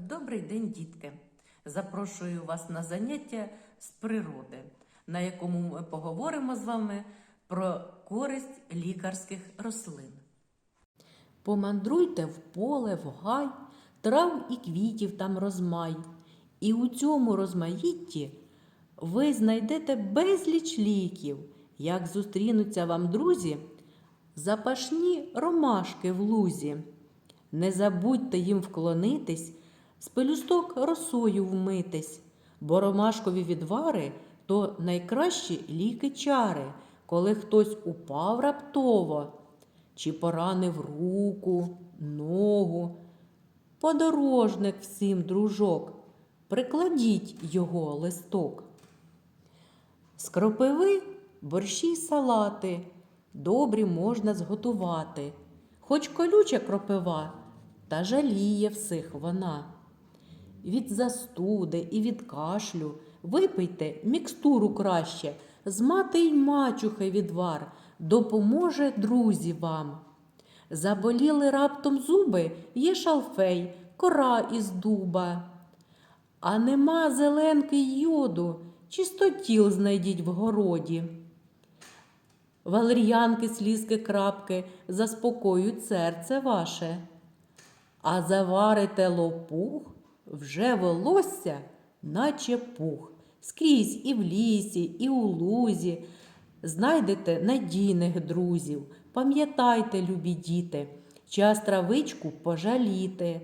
Добрий день, дітки! Запрошую вас на заняття з природи, на якому ми поговоримо з вами про користь лікарських рослин. Помандруйте в поле, в гай, трав і квітів там розмай. І у цьому розмаїтті ви знайдете безліч ліків, як зустрінуться вам друзі, запашні ромашки в лузі. Не забудьте їм вклонитись, з пелюсток росою вмитись, бо ромашкові відвари то найкращі ліки чари, коли хтось упав раптово, чи поранив руку, ногу. Подорожник всім, дружок, прикладіть його листок. З кропиви борщі й салати добрі можна зготувати, хоч колюча кропива, та жаліє всіх вона. Від застуди і від кашлю випийте мікстуру краще, з мати й мачухи відвар, допоможе друзі вам. Заболіли раптом зуби, є шалфей, кора із дуба. А нема зеленки й йоду, чистотіл знайдіть в городі. Валер'янки, слізки, крапки заспокоюють серце ваше. А заварите лопух, вже волосся, наче пух. Скрізь і в лісі, і у лузі. Знайдете надійних друзів. Пам'ятайте, любі діти, час травичку пожаліти.